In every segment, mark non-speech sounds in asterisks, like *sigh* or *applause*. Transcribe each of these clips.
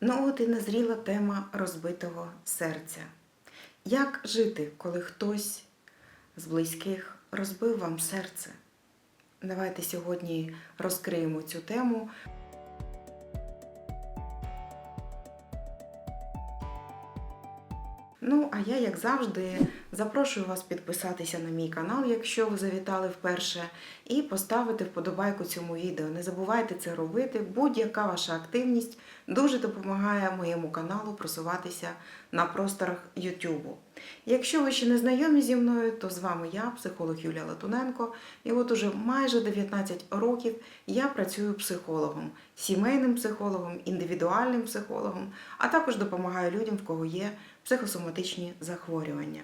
Ну от і назріла тема розбитого серця. Як жити, коли хтось з близьких розбив вам серце? Давайте сьогодні розкриємо цю тему. Ну, а я, як завжди, запрошую вас підписатися на мій канал, якщо ви завітали вперше, і поставити вподобайку цьому відео. Не забувайте це робити. Будь-яка ваша активність дуже допомагає моєму каналу просуватися на просторах Ютубу. Якщо ви ще не знайомі зі мною, то з вами я, психолог Юлія Латуненко, і от уже майже 19 років я працюю психологом, сімейним психологом, індивідуальним психологом, а також допомагаю людям, в кого є психосоматичні захворювання.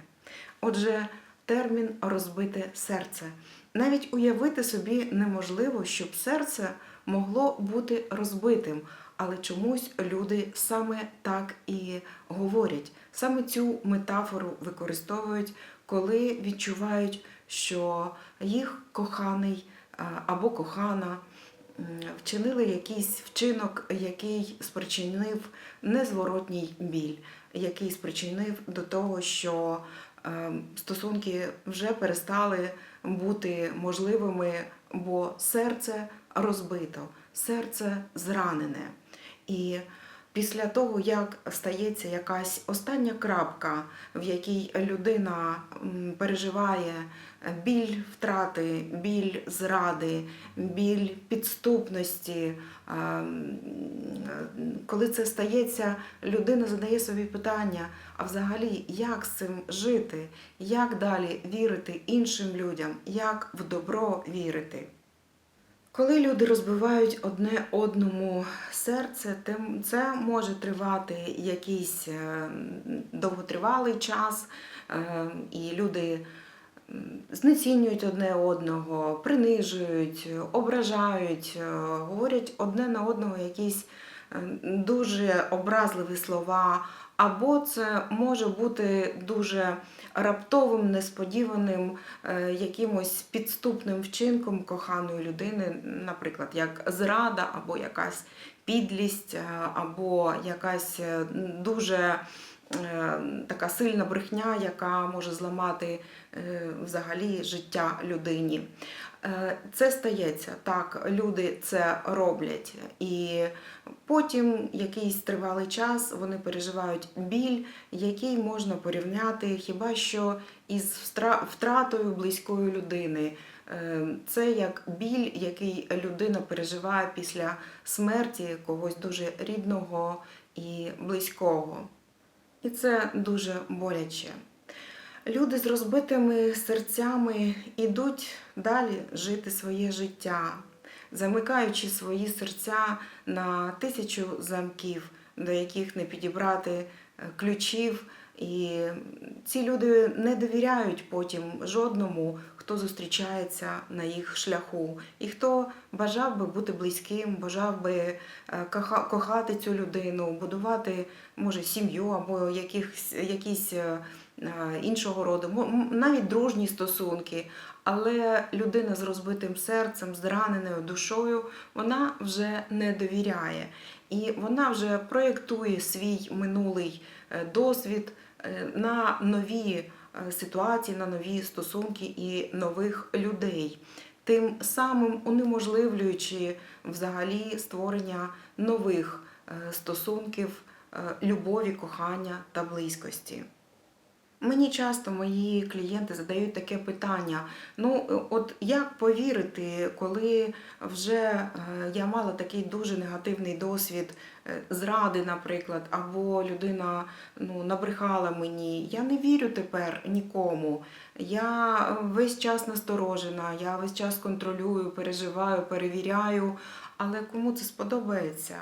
Отже, термін розбите серце. Навіть уявити собі неможливо, щоб серце могло бути розбитим, але чомусь люди саме так і говорять. Саме цю метафору використовують, коли відчувають, що їх коханий або кохана вчинили якийсь вчинок, який спричинив незворотній біль, який спричинив до того, що стосунки вже перестали бути можливими, бо серце розбито, серце зранене. І після того, як стається якась остання крапка, в якій людина переживає біль втрати, біль зради, біль підступності, коли це стається, людина задає собі питання: а взагалі, як з цим жити, як далі вірити іншим людям, як в добро вірити? Коли люди розбивають одне одному серце, це може тривати якийсь е, довготривалий час, е, і люди знецінюють одне одного, принижують, ображають, е, говорять одне на одного якісь дуже образливі слова. Або це може бути дуже раптовим, несподіваним, е, якимось підступним вчинком коханої людини, наприклад, як зрада, або якась підлість, е, або якась е, дуже така сильна брехня, яка може зламати е, взагалі життя людині. Е, Це стається так, люди це роблять, і потім якийсь тривалий час вони переживають біль, який можна порівняти хіба що із втратою близької людини. Е, Це як біль, який людина переживає після смерті когось дуже рідного і близького. І це дуже боляче. Люди з розбитими серцями йдуть далі жити своє життя, замикаючи свої серця на тисячу замків, до яких не підібрати е, ключів. І ці люди не довіряють потім жодному, хто зустрічається на їх шляху, і хто бажав би бути близьким, бажав би е, коха- кохати цю людину, будувати може сім'ю або якихось, якісь е, е, іншого роду, навіть дружні стосунки. Але людина з розбитим серцем, з душою, вона вже не довіряє. І вона вже проєктує свій минулий е, досвід е, на нові е, ситуації, на нові стосунки і нових людей, тим самим унеможливлюючи взагалі створення нових стосунків, любові, кохання та близькості. Мені часто мої клієнти задають таке питання: ну, е, от як повірити, коли вже е, я мала такий дуже негативний досвід е, зради, наприклад, або людина ну, набрехала мені. Я не вірю тепер нікому. Я весь час насторожена, я весь час контролюю, переживаю, перевіряю. Але кому це сподобається?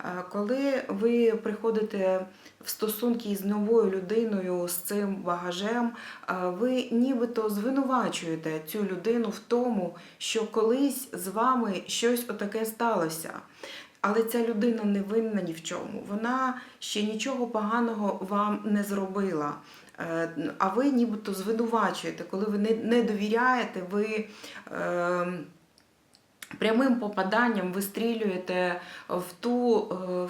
Е, Коли ви приходите в стосунки з новою людиною з цим багажем, е, ви нібито звинувачуєте цю людину в тому, що колись з вами щось отаке сталося. Але ця людина не винна ні в чому. Вона ще нічого поганого вам не зробила. Е, А ви нібито звинувачуєте, коли ви не, не довіряєте, ви. Прямим попаданням вистрілюєте в ту, е,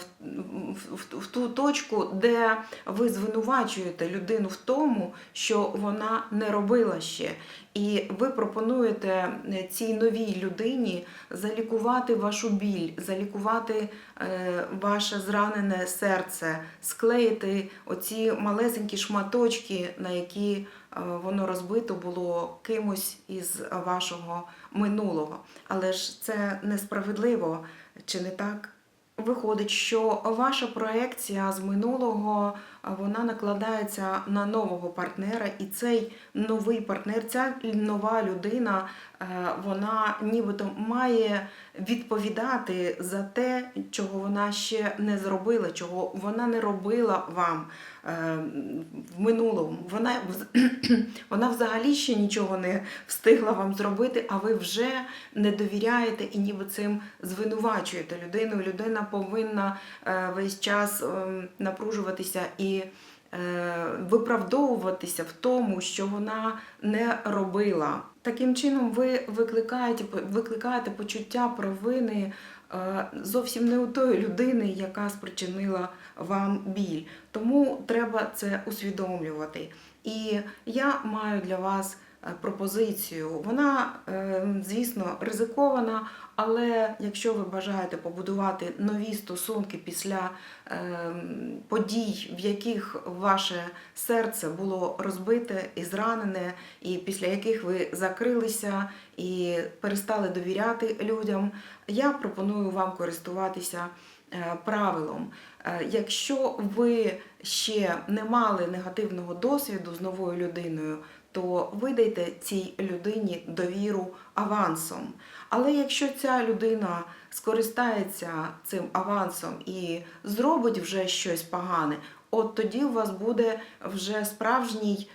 в, в, ту точку, де ви звинувачуєте людину в тому, що вона не робила ще. І ви пропонуєте е, цій новій людині залікувати вашу біль, залікувати е, ваше зранене серце, склеїти оці малесенькі шматочки, на які воно розбито було кимось із вашого минулого. Але ж це несправедливо, чи не так? Виходить, що ваша проекція з минулого вона накладається на нового партнера, і цей новий партнер, ця нова людина, е, вона нібито має відповідати за те, чого вона ще не зробила, чого вона не робила вам е, в минулому. Вона, *clears throat* вона взагалі ще нічого не встигла вам зробити, а ви вже не довіряєте і ніби цим звинувачуєте людину. Людина повинна е, весь час ем, напружуватися і е, виправдовуватися в тому, що вона не робила. Таким чином, ви викликаєте, викликаєте почуття провини е, зовсім не у тої людини, яка спричинила вам біль. Тому треба це усвідомлювати. І я маю для вас пропозицію. Вона, е, звісно, ризикована, але якщо ви бажаєте побудувати нові стосунки після е, подій, в яких ваше серце було розбите і зранене, і після яких ви закрилися і перестали довіряти людям, я пропоную вам користуватися е, правилом. Е, Якщо ви ще не мали негативного досвіду з новою людиною, то видайте цій людині довіру авансом. Але якщо ця людина скористається цим авансом і зробить вже щось погане, от тоді у вас буде вже справжній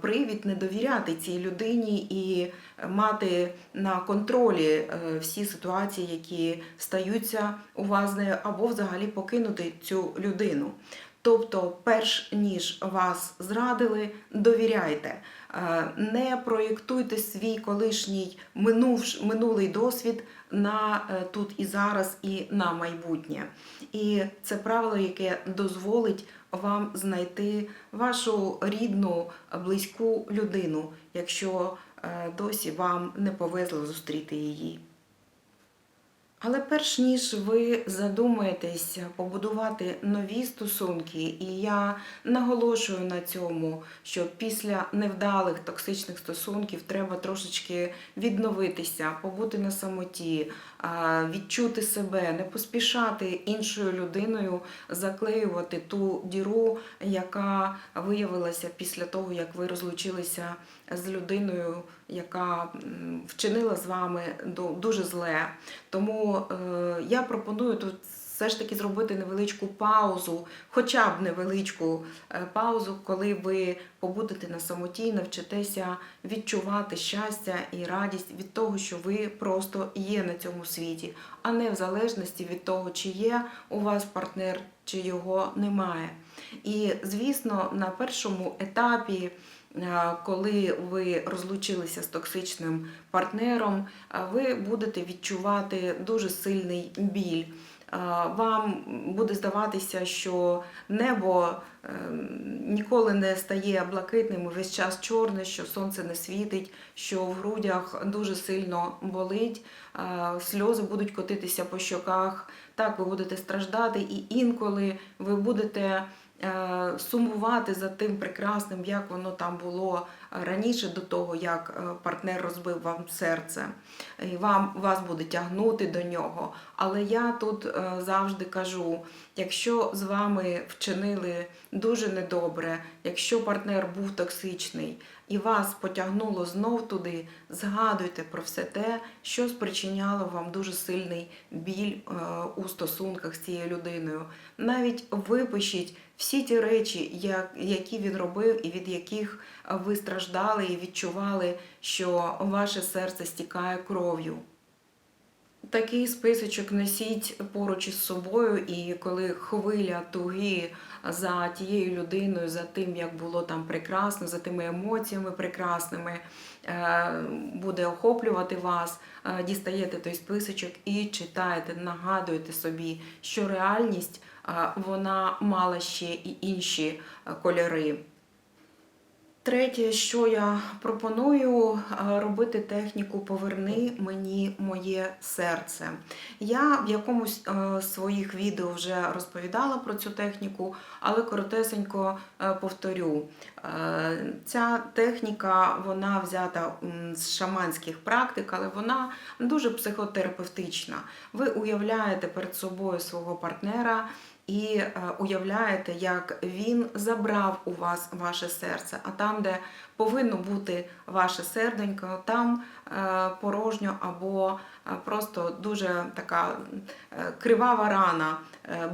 привід не довіряти цій людині і мати на контролі е, всі ситуації, які стаються у вас або взагалі покинути цю людину. Тобто, перш ніж вас зрадили, довіряйте, Е, не проєктуйте свій колишній минувш, минулий досвід на е, тут і зараз, і на майбутнє. І це правило, яке дозволить вам знайти вашу рідну, близьку людину, якщо е, досі вам не повезло зустріти її. Але перш ніж ви задумаєтесь побудувати нові стосунки, і я наголошую на цьому, що після невдалих токсичних стосунків треба трошечки відновитися, побути на самоті, відчути себе, не поспішати іншою людиною заклеювати ту діру, яка виявилася після того, як ви розлучилися з людиною, яка вчинила з вами ду- дуже зле. Тому е, я пропоную тут все ж таки зробити невеличку паузу, хоча б невеличку е, паузу, коли ви побудете на самоті, навчитеся відчувати щастя і радість від того, що ви просто є на цьому світі, а не в залежності від того, чи є у вас партнер, чи його немає. І звісно, на першому етапі. Коли ви розлучилися з токсичним партнером, ви будете відчувати дуже сильний біль. Вам буде здаватися, що небо е, ніколи не стає блакитним, весь час чорне, що сонце не світить, що в грудях дуже сильно болить, сльози будуть котитися по щоках. Так, ви будете страждати, і інколи ви будете сумувати за тим прекрасним, як воно там було раніше до того, як е, партнер розбив вам серце, і вам вас буде тягнути до нього. Але я тут е, завжди кажу: якщо з вами вчинили дуже недобре, якщо партнер був токсичний і вас потягнуло знов туди, згадуйте про все те, що спричиняло вам дуже сильний біль е, у стосунках з цією людиною. Навіть випишіть всі ті речі, які він робив, і від яких ви страждали і відчували, що ваше серце стікає кров'ю. Такий списочок носіть поруч із собою, і коли хвиля туги за тією людиною, за тим, як було там прекрасно, за тими емоціями прекрасними, е, буде охоплювати вас, е, дістаєте той списочок і читаєте, нагадуєте собі, що реальність е, вона мала ще і інші кольори. Третє, що я пропоную е, робити техніку Поверни мені моє серце. Я в якомусь е, з своїх відео вже розповідала про цю техніку, але коротесенько е, повторю. Е, Ця техніка вона взята з шаманських практик, але вона дуже психотерапевтична. Ви уявляєте перед собою свого партнера і е, уявляєте, як він забрав у вас ваше серце, а там, де повинно бути ваше серденько, там е, порожньо або е, просто дуже така кривава рана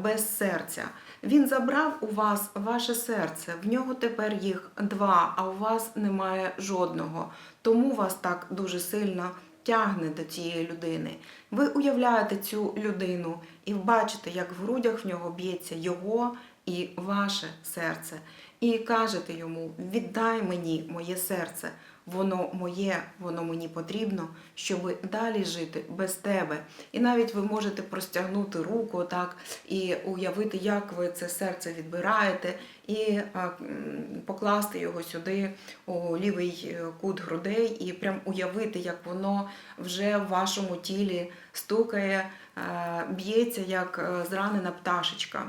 без серця. Він забрав у вас ваше серце, в нього тепер їх два, а у вас немає жодного. Тому вас так дуже сильно тягне до цієї людини. Ви уявляєте цю людину і бачите, як в грудях в нього б'ється його і ваше серце. І кажете йому: віддай мені моє серце, воно моє, воно мені потрібно, щоб далі жити без тебе. І навіть ви можете простягнути руку так і уявити, як ви це серце відбираєте, і а, покласти його сюди у лівий е, кут грудей, і прям уявити, як воно вже в вашому тілі стукає, е, б'ється як е, зранена пташечка.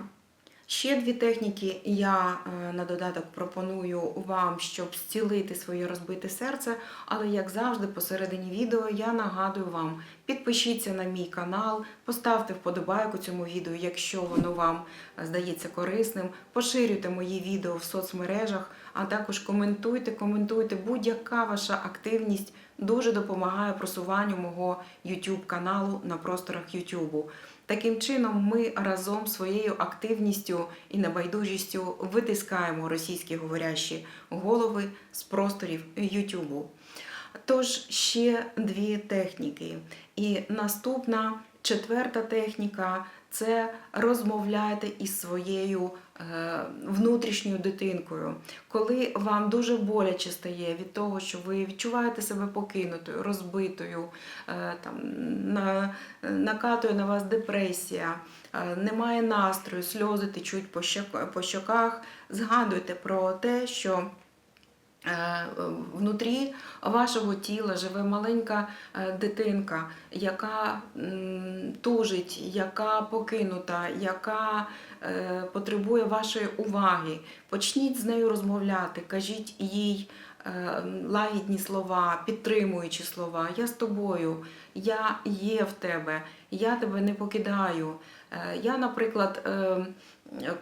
Ще дві техніки я е, на додаток пропоную вам, щоб зцілити своє розбите серце. Але як завжди, посередині відео я нагадую вам: підпишіться на мій канал, поставте вподобайку цьому відео, якщо воно вам е, здається корисним. Поширюйте мої відео в соцмережах, а також коментуйте, коментуйте будь-яка ваша активність. Дуже допомагає просуванню мого YouTube каналу на просторах YouTube. Таким чином, ми разом своєю активністю і небайдужістю витискаємо російські говорящі голови з просторів Ютубу. Тож ще дві техніки. І наступна четверта техніка це розмовляйте із своєю е, внутрішньою дитинкою. Коли вам дуже боляче стає від того, що ви відчуваєте себе покинутою, розбитою, е, там, накатує на вас депресія, е, немає настрою, сльози течуть по, щоках, згадуйте про те, що Внутрі вашого тіла живе маленька е, дитинка, яка тужить, яка покинута, яка е, потребує вашої уваги. Почніть з нею розмовляти, кажіть їй е, лагідні слова, підтримуючі слова. Я з тобою, я є в тебе, я тебе не покидаю. Е, Я, наприклад, е,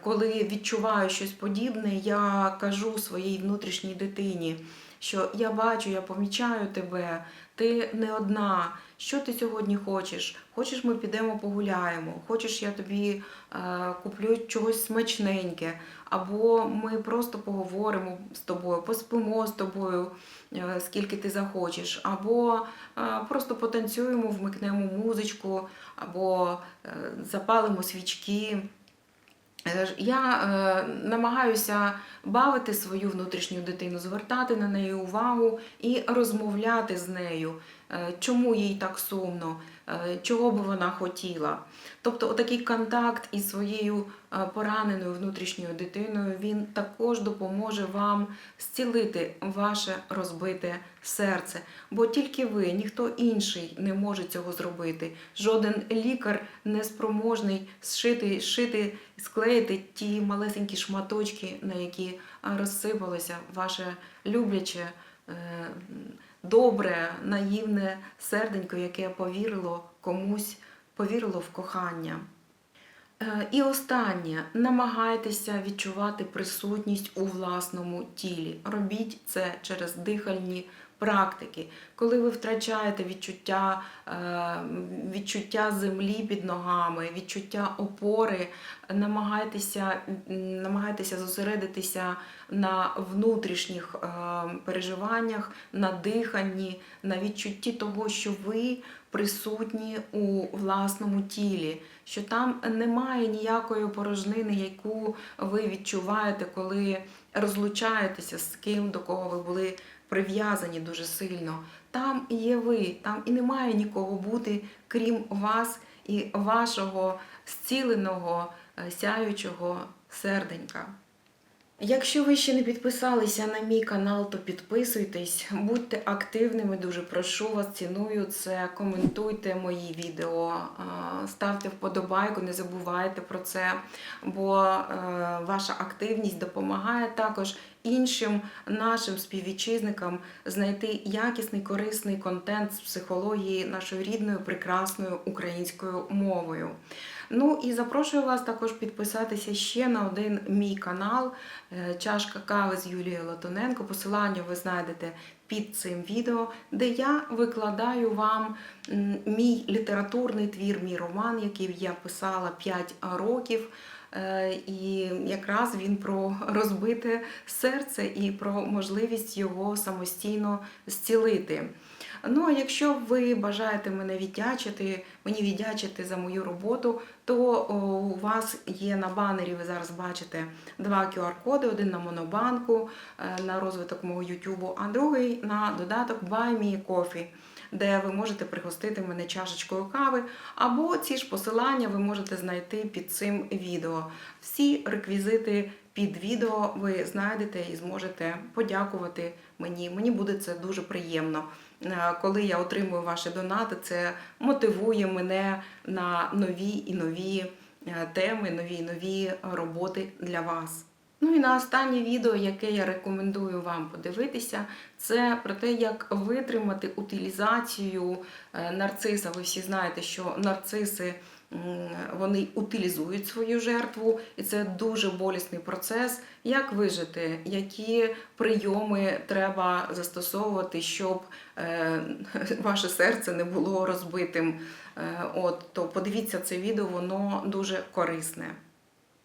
коли відчуваю щось подібне, я кажу своїй внутрішній дитині, що я бачу, я помічаю тебе, ти не одна. Що ти сьогодні хочеш? Хочеш, ми підемо погуляємо, хочеш, я тобі е, куплю чогось смачненьке, або ми просто поговоримо з тобою, поспимо з тобою, е, скільки ти захочеш, або е, просто потанцюємо, вмикнемо музичку, або е, запалимо свічки. Е, Я е, намагаюся бавити свою внутрішню дитину, звертати на неї увагу і розмовляти з нею, е, чому їй так сумно, чого би вона хотіла. Тобто, отакий контакт із своєю е, пораненою внутрішньою дитиною він також допоможе вам зцілити ваше розбите серце. Бо тільки ви, ніхто інший не може цього зробити. Жоден лікар не спроможний зшити, зшити, склеїти ті малесенькі шматочки, на які розсипалося ваше любляче, е, добре, наївне серденько, яке повірило комусь, повірило в кохання. Е, І останнє, намагайтеся відчувати присутність у власному тілі. Робіть це через дихальні практики, коли ви втрачаєте відчуття, е, відчуття землі під ногами, відчуття опори, намагайтеся, намагайтеся зосередитися на внутрішніх е, переживаннях, на диханні, на відчутті того, що ви присутні у власному тілі, що там немає ніякої порожнини, яку ви відчуваєте, коли розлучаєтеся з ким, до кого ви були прив'язані дуже сильно. Там і є ви, там і немає нікого бути, крім вас і вашого зціленого, е, сяючого серденька. Якщо ви ще не підписалися на мій канал, то підписуйтесь, будьте активними, дуже прошу вас, ціную це, коментуйте мої відео, ставте вподобайку, не забувайте про це, бо е, ваша активність допомагає також іншим нашим співвітчизникам знайти якісний корисний контент з психології нашою рідною прекрасною українською мовою. Ну і запрошую вас також підписатися ще на один мій канал е, Чашка кави з Юлією Латоненко. Посилання ви знайдете під цим відео, де я викладаю вам мій літературний твір, мій роман, який я писала 5 років. Е, І якраз він про розбите серце і про можливість його самостійно зцілити. Ну а якщо ви бажаєте мене віддячити, мені віддячити за мою роботу, то у вас є на банері, ви зараз бачите два QR-коди: один на Монобанку е, на розвиток мого Ютубу, а другий на додаток Buy Me Coffee, де ви можете пригостити мене чашечкою кави, або ці ж посилання ви можете знайти під цим відео. Всі реквізити під відео ви знайдете і зможете подякувати мені. Мені буде це дуже приємно. Е, Коли я отримую ваші донати, це мотивує мене на нові і нові е, теми, нові і нові роботи для вас. Ну і на останнє відео, яке я рекомендую вам подивитися, це про те, як витримати утилізацію е, нарциса. Ви всі знаєте, що нарциси вони утилізують свою жертву, і це дуже болісний процес. Як вижити, які прийоми треба застосовувати, щоб е, *laughs* ваше серце не було розбитим. Е, От, то подивіться це відео, воно дуже корисне.